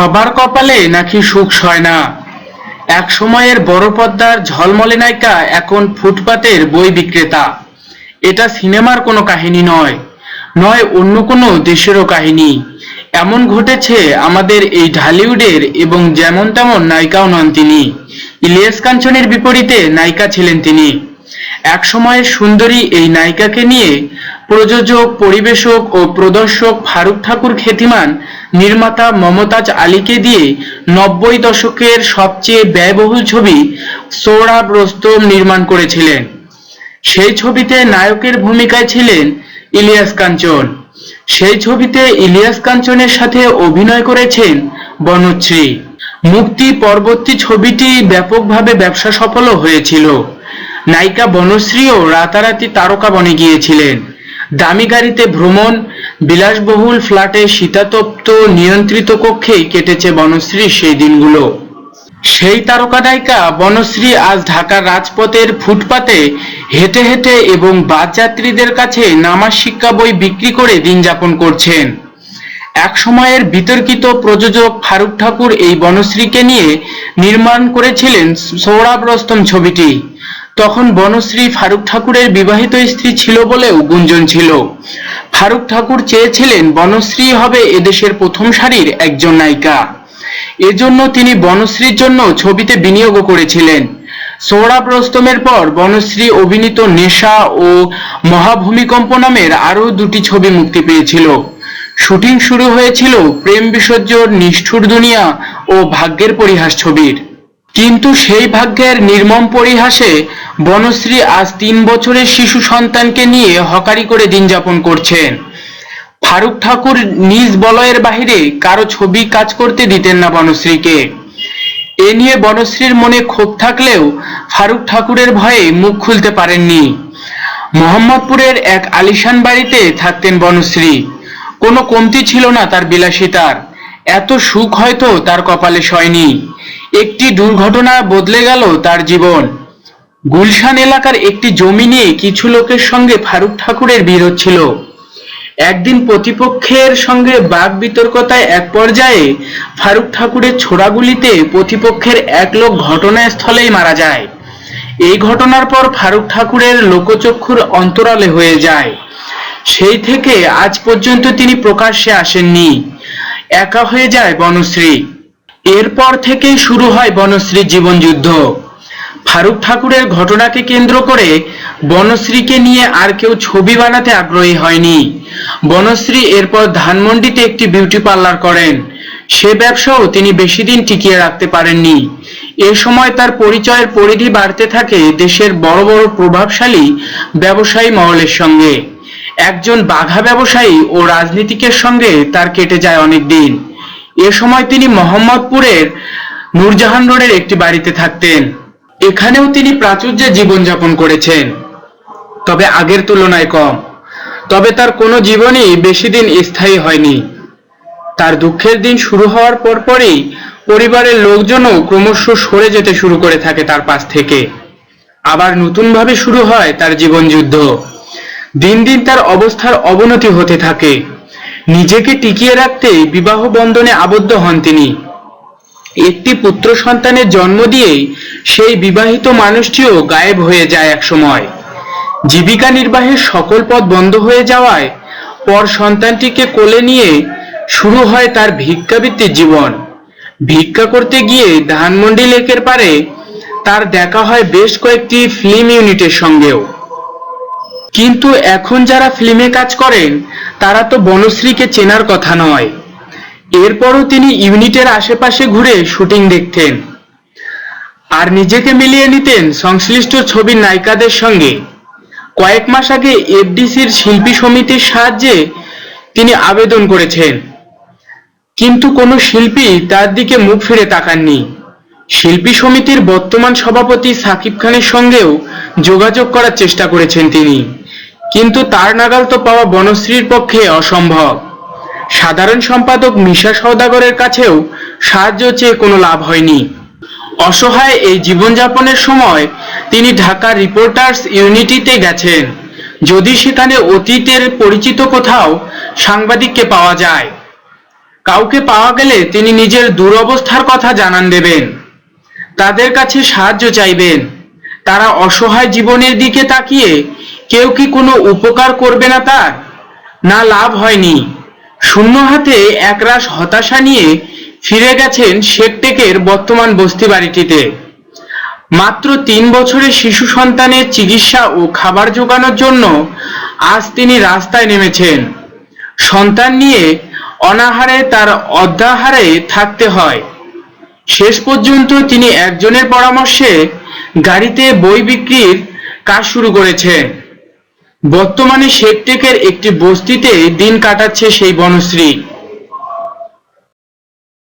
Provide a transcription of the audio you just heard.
সবার কপালে নাকি সুখ সয় না? এক সময়ের বড় পর্দার ঝলমলে নায়িকা এখন ফুটপাতের বই বিক্রেতা। এটা সিনেমার কোনো কাহিনী নয় নয় অন্য কোনো দেশেরও কাহিনী। এমন ঘটেছে আমাদের এই ঢালিউডের এবং যেমন তেমন নায়িকাও নন তিনি। ইলিয়াস কাঞ্চনের বিপরীতে নায়িকা ছিলেন তিনি। এক সময়ের সুন্দরী এই নায়িকাকে নিয়ে প্রযোজক, পরিবেশক ও প্রদর্শক ফারুক ঠাকুর খ্যাতিমান নির্মাতা মমতাজ আলীকে দিয়ে নব্বই দশকের সবচেয়ে ব্যয়বহুল ছবি সৌরভ রোস্তম নির্মাণ করেছিলেন। সেই ছবিতে নায়কের ভূমিকায় ছিলেন ইলিয়াস কাঞ্চন। সেই ছবিতে ইলিয়াস কাঞ্চনের সাথে অভিনয় করেছেন বনশ্রী। মুক্তি পরবর্তী ছবিটি ব্যাপকভাবে ব্যবসা সফলও হয়েছিল। নায়িকা বনশ্রীও রাতারাতি তারকা বনে গিয়েছিলেন। দামি গাড়িতে ভ্রমণ, বিলাসবহুল ফ্ল্যাটে শীতাতপ্ত নিয়ন্ত্রিত কক্ষেই কেটেছে বনশ্রীর সেই দিনগুলো। সেই তারকা নায়িকা বনশ্রী আজ ঢাকার রাজপথের ফুটপাতে হেঁটে হেঁটে এবং বাস যাত্রীদের কাছে নামাজ শিক্ষা বই বিক্রি করে দিন যাপন করছেন। এক সময়ের বিতর্কিত প্রযোজক ফারুক ঠাকুর এই বনশ্রীকে নিয়ে নির্মাণ করেছিলেন সৌরভ রস্তম ছবিটি। তখন বনশ্রী ফারুক ঠাকুরের বিবাহিত স্ত্রী ছিল বলেও গুঞ্জন ছিল। ফারুক ঠাকুর চেয়েছিলেন বনশ্রী হবে এদেশের প্রথম সারির একজন নায়িকা। এজন্য তিনি বনশ্রীর জন্য ছবিতে বিনিয়োগও করেছিলেন। সৌরভ রস্তমের পর বনশ্রী অভিনীত নেশা ও মহাভূমিকম্প নামের আরও দুটি ছবি মুক্তি পেয়েছিল। শুটিং শুরু হয়েছিল প্রেম বিসর্জন, নিষ্ঠুর দুনিয়া ও ভাগ্যের পরিহাস ছবির। কিন্তু সেই ভাগ্যের নির্মম পরিহাসে বনশ্রী আজ তিন বছরের শিশু সন্তানকে নিয়ে হকারি করে দিন যাপন করছেন। ফারুক ঠাকুর নিজ বলয়ের বাহিরে কারও ছবি কাজ করতে দিতেন না বনশ্রীকে। এ নিয়ে বনশ্রীর মনে ক্ষোভ থাকলেও ফারুক ঠাকুরের ভয়ে মুখ খুলতে পারেননি। মোহাম্মদপুরের এক আলিশান বাড়িতে থাকতেন বনশ্রী। কোনো কমতি ছিল না তার বিলাসিতার। এত সুখ হয়তো তার কপালে সয়নি। একটি দুর্ঘটনা বদলে গেল তার জীবন। গুলশান এলাকার একটি জমি নিয়ে কিছু লোকের সঙ্গে ফারুক ঠাকুরের বিরোধ ছিল। একদিন প্রতিপক্ষের সঙ্গে বাক বিতর্কতায় এক পর্যায়ে ফারুক ঠাকুরের ছোড়াগুলিতে প্রতিপক্ষের এক লোক ঘটনাস্থলেই মারা যায়। এই ঘটনার পর ফারুক ঠাকুরের লোকচক্ষুর অন্তরালে হয়ে যায়। সেই থেকে আজ পর্যন্ত তিনি প্রকাশ্যে আসেননি। একা হয়ে যায় বনশ্রী। এরপর থেকেই শুরু হয় বনশ্রীর জীবনযুদ্ধ ফারুক ঠাকুরের ঘটনাকে কেন্দ্র করে বনশ্রীকে নিয়ে আর কেউ ছবি বানাতে আগ্রহী হয়নি। বনশ্রী এরপর ধানমন্ডিতে একটি বিউটি পার্লার করেন। সে ব্যবসাও তিনি বেশি দিন টিকিয়ে রাখতে পারেননি। এ সময় তার পরিচয়ের পরিধি বাড়তে থাকে দেশের বড় বড় প্রভাবশালী ব্যবসায়ী মহলের সঙ্গে। একজন বাঘা ব্যবসায়ী ও রাজনীতিকের সঙ্গে তার কেটে যায় অনেক দিন এ সময় তিনি মোহাম্মদপুরের নূরজাহান রোডের একটি বাড়িতে থাকতেন। এখানেও তিনি প্রাচুর্যে জীবনযাপন করেছেন। তবে আগের তুলনায় কম। তবে তার কোনো জীবনই বেশি দিন স্থায়ী হয়নি। তার দুঃখের দিন শুরু হওয়ার পরপরই পরিবারের লোকজনও ক্রমশ সরে যেতে শুরু করে থাকে তার পাশ থেকে। আবার নতুনভাবে শুরু হয় তার জীবনযুদ্ধ। দিন দিন তার অবস্থার অবনতি হতে থাকে। নিজেকে টিকিয়ে রাখতে বিবাহ বন্ধনে আবদ্ধ হন তিনি। একটি পুত্র সন্তানের জন্ম দিয়েই সেই বিবাহিত মানুষটিও গায়েব হয়ে যায় এক সময় জীবিকা নির্বাহের সকল পথ বন্ধ হয়ে যাওয়ায় পর সন্তানটিকে কোলে নিয়ে শুরু হয় তার ভিক্ষাবৃত্তির জীবন। ভিক্ষা করতে গিয়ে ধানমন্ডি লেকের পারে তার দেখা হয় বেশ কয়েকটি ফিল্ম ইউনিটের সঙ্গেও। কিন্তু এখন যারা ফিল্মে কাজ করেন, তারা তো বনশ্রীকে চেনার কথা নয়। এরপরও তিনি ইউনিটের আশেপাশে ঘুরে শুটিং দেখতেন। আর নিজেকে মিলিয়ে নিতেন সংশ্লিষ্ট ছবির নায়িকাদের সঙ্গে। কয়েক মাস আগে এফডিসির শিল্পী সমিতির সাহায্যে তিনি আবেদন করেছেন। কিন্তু কোনো শিল্পী তার দিকে মুখ ফিরে তাকাননি। শিল্পী সমিতির বর্তমান সভাপতি সাকিব খানের সঙ্গেও যোগাযোগ করার চেষ্টা করেছেন তিনি। কিন্তু তার নাগাল তো পাওয়া বনশ্রীর পক্ষে অসম্ভব। সাধারণ সম্পাদক মিশা সওদাগরের কাছেও সাহায্য চেয়ে কোনো লাভ হয়নি। অসহায় এই জীবনযাপনের সময় তিনি ঢাকা রিপোর্টার্স ইউনিটিতে গেছেন, যদি সেখানে অতীতের পরিচিত কোথাও সাংবাদিককে পাওয়া যায়। কাউকে পাওয়া গেলে তিনি নিজের দুরবস্থার কথা জানান দেবেন। তাদের কাছে সাহায্য চাইবেন। তারা অসহায় জীবনের দিকে তাকিয়ে কেউ কি কোনো উপকার করবে না তার? না লাভ হয়নি। শূন্য হাতে একরাশ হতাশা নিয়ে ফিরে গেছেন শেখটেকের বর্তমান বস্তি বাড়িটিতে। মাত্র তিন বছরের শিশু সন্তানের চিকিৎসা ও খাবার জোগানোর জন্য আজ তিনি রাস্তায় নেমেছেন। সন্তান নিয়ে অনাহারে তার অধ্যাহারে থাকতে হয়। শেষ পর্যন্ত তিনি একজনের পরামর্শে গাড়িতে বই বিক্রির কাজ শুরু করেছেন। বর্তমানে শেপটেকের একটি বস্তিতে দিন কাটাচ্ছে সেই বনশ্রী।